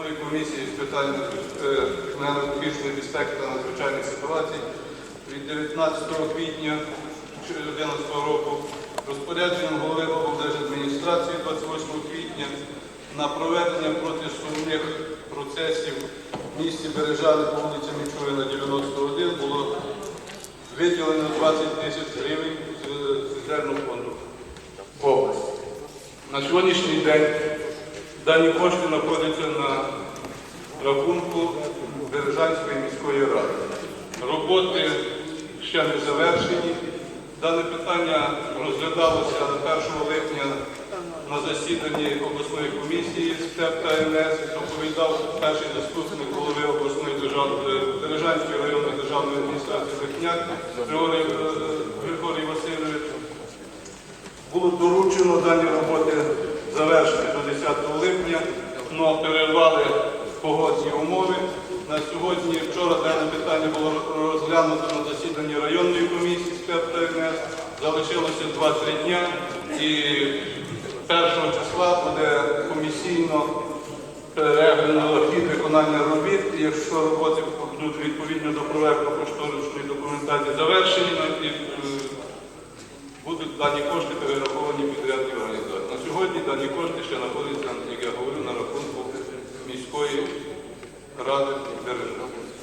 обласної комісії з питань е, безпеки та надзвичайних ситуацій від 19 квітня 2011 року розпорядженням голови облдержадміністрації 28 квітня на проведення протисумних процесів в місті Бережани по вулиці Мічурина 91 було виділено 20 тисяч гривень з резервного фонду області. На сьогоднішній день дані кошти знаходяться на рахунку Бережанської міської ради. Роботи ще не завершені. Дане питання розглядалося 1 липня на засіданні обласної комісії з ТЕП та НС. Доповідав перший заступник голови обласної державної Бережанської районної державної адміністрації Захняк Григорій, е, Васильович. Було доручено дані роботи завершити до 10 липня, але перервали погодні умови. На сьогодні, вчора дане питання було розглянуто на засіданні районної комісії ТЕП. Залишилося 2-3 дня і 1 числа буде комісійно переглянуто хід виконання робіт. І якщо роботи будуть відповідно до проекту кошторисної документації завершені, і е, будуть дані кошти перераховані сьогодні дані кошти ще знаходяться, як я говорю, на рахунку міської ради держави.